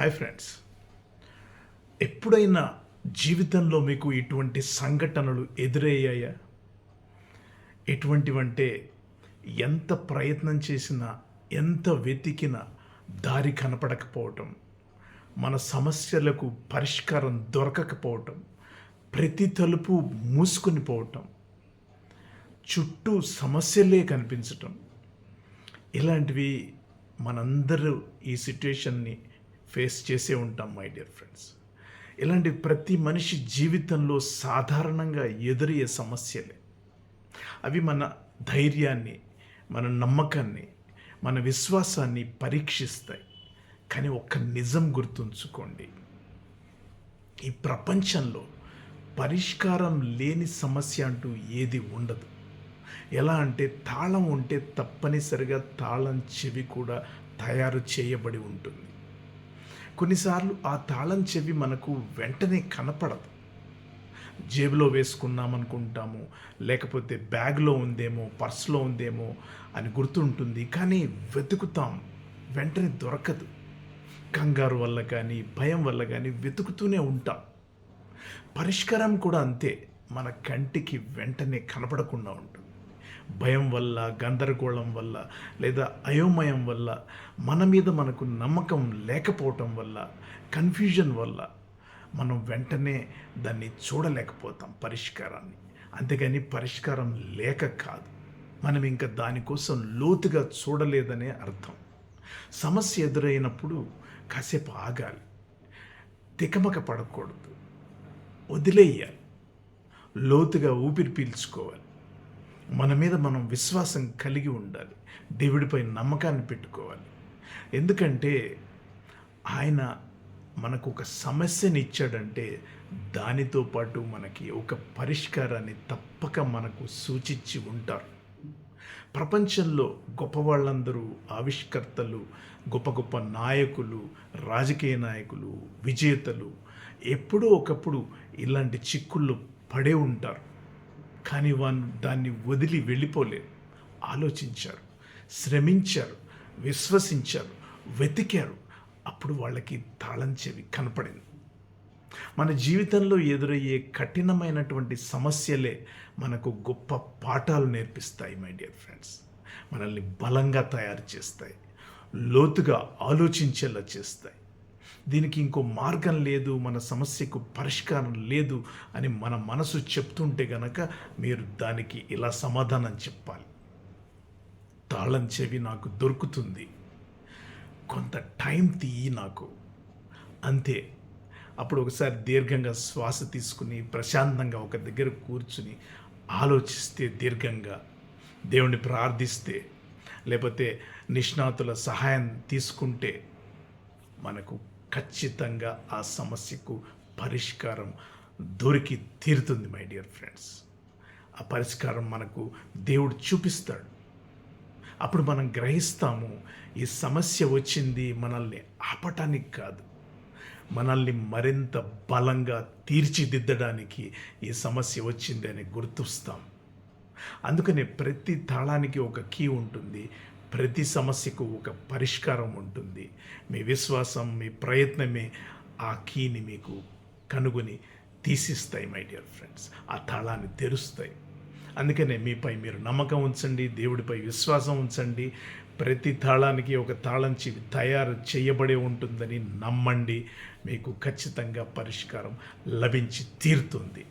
Hi friends ఎప్పుడైనా జీవితంలో మీకు ఇటువంటి సంఘటనలు ఎదురయ్యాయా? ఎటువంటివంటే ఎంత ప్రయత్నం చేసినా ఎంత వెతికినా దారి కనపడకపోవటం మన సమస్యలకు పరిష్కారం దొరకకపోవటం ప్రతి తలుపు మూసుకొని పోవటం చుట్టూ సమస్యలే కనిపించటం ఇలాంటివి మనందరూ ఈ సిట్యుయేషన్ని ఫేస్ చేసే ఉంటాం మై డియర్ ఫ్రెండ్స్ ఇలాంటి ప్రతి మనిషి జీవితంలో సాధారణంగా ఎదురయ్యే సమస్యలే. అవి మన ధైర్యాన్ని మన నమ్మకాన్ని మన విశ్వాసాన్ని పరీక్షిస్తాయి. కానీ ఒక్క నిజం గుర్తుంచుకోండి. ఈ ప్రపంచంలో పరిష్కారం లేని సమస్య అంటూ ఏది ఉండదు. ఎలా అంటే తాళం ఉంటే తప్పనిసరిగా తాళం చెవి కూడా తయారు చేయబడి ఉంటుంది. కొన్నిసార్లు ఆ తాళం చెవి మనకు వెంటనే కనపడదు. జేబులో వేసుకున్నామనుకుంటాము లేకపోతే బ్యాగ్లో ఉందేమో పర్స్లో ఉందేమో అని గుర్తుంటుంది కానీ వెతుకుతాం. వెంటనే దొరకదు. కంగారు వల్ల కానీ భయం వల్ల కానీ వెతుకుతూనే ఉంటాం. పరిష్కారం కూడా అంతే మన కంటికి వెంటనే కనపడకుండా ఉంటుంది. భయం వల్ల గందరగోళం వల్ల లేదా అయోమయం వల్ల మన మీద మనకు నమ్మకం లేకపోవటం వల్ల కన్ఫ్యూజన్ వల్ల మనం వెంటనే దాన్ని చూడలేకపోతాం పరిష్కారాన్ని. అంతేగాని పరిష్కారం లేక కాదు. మనం ఇంకా దానికోసం లోతుగా చూడలేదనే అర్థం. సమస్య ఎదురైనప్పుడు కాసేపు ఆగాలి. తికమక పడకూడదు. వదిలేయాలి. లోతుగా ఊపిరి పీల్చుకోవాలి. మన మీద మనం విశ్వాసం కలిగి ఉండాలి. దేవుడిపై నమ్మకాన్ని పెట్టుకోవాలి. ఎందుకంటే ఆయన మనకు ఒక సమస్యని ఇచ్చాడంటే దానితో పాటు మనకి ఒక పరిష్కారాన్ని తప్పక మనకు సూచించి ఉంటారు. ప్రపంచంలో గొప్పవాళ్ళందరూ ఆవిష్కర్తలు గొప్ప గొప్ప నాయకులు రాజకీయ నాయకులు విజేతలు ఎప్పుడో ఒకప్పుడు ఇలాంటి చిక్కుల్లో పడే ఉంటారు. కానీ వారు దాన్ని వదిలి వెళ్ళిపోలేరు ఆలోచించారు శ్రమించారు విశ్వసించారు వెతికారు. అప్పుడు వాళ్ళకి తాళం చెవి కనపడింది. మన జీవితంలో ఎదురయ్యే కఠినమైనటువంటి సమస్యలే మనకు గొప్ప పాఠాలు నేర్పిస్తాయి మై డియర్ ఫ్రెండ్స్ మనల్ని బలంగా తయారు చేస్తాయి లోతుగా ఆలోచించేలా చేస్తాయి. దీనికి ఇంకో మార్గం లేదు మన సమస్యకు పరిష్కారం లేదు అని మన మనసు చెప్తుంటే గనక మీరు దానికి ఇలా సమాధానం చెప్పాలి. తాళం చెవి నాకు దొరుకుతుంది. కొంత టైం తీయి నాకు. అంతే. అప్పుడు ఒకసారి దీర్ఘంగా శ్వాస తీసుకుని ప్రశాంతంగా ఒక దగ్గర కూర్చుని ఆలోచిస్తే దీర్ఘంగా దేవుణ్ణి ప్రార్థిస్తే లేకపోతే నిష్ణాతుల సహాయం తీసుకుంటే మనకు ఖచ్చితంగా ఆ సమస్యకు పరిష్కారం దొరికి తీరుతుంది మై డియర్ ఫ్రెండ్స్ ఆ పరిష్కారం మనకు దేవుడు చూపిస్తాడు. అప్పుడు మనం గ్రహిస్తాము ఈ సమస్య వచ్చింది మనల్ని ఆపటానికి కాదు. మనల్ని మరింత బలంగా తీర్చిదిద్దడానికి ఈ సమస్య వచ్చింది అని గుర్తుస్తాం. అందుకనే ప్రతి తాళానికి ఒక కీ ఉంటుంది. ప్రతి సమస్యకు ఒక పరిష్కారం ఉంటుంది. మీ విశ్వాసం మీ ప్రయత్నమే ఆ కీని మీకు కనుగొని తీసిస్తాయి మై డియర్ ఫ్రెండ్స్ ఆ తాళాన్ని తెరుస్తాయి. అందుకనే మీపై మీరు నమ్మకం ఉంచండి దేవుడిపై విశ్వాసం ఉంచండి. ప్రతి తాళానికి ఒక తాళం చెవి తయారు చేయబడే ఉంటుందని నమ్మండి. మీకు ఖచ్చితంగా పరిష్కారం లభించి తీరుతుంది.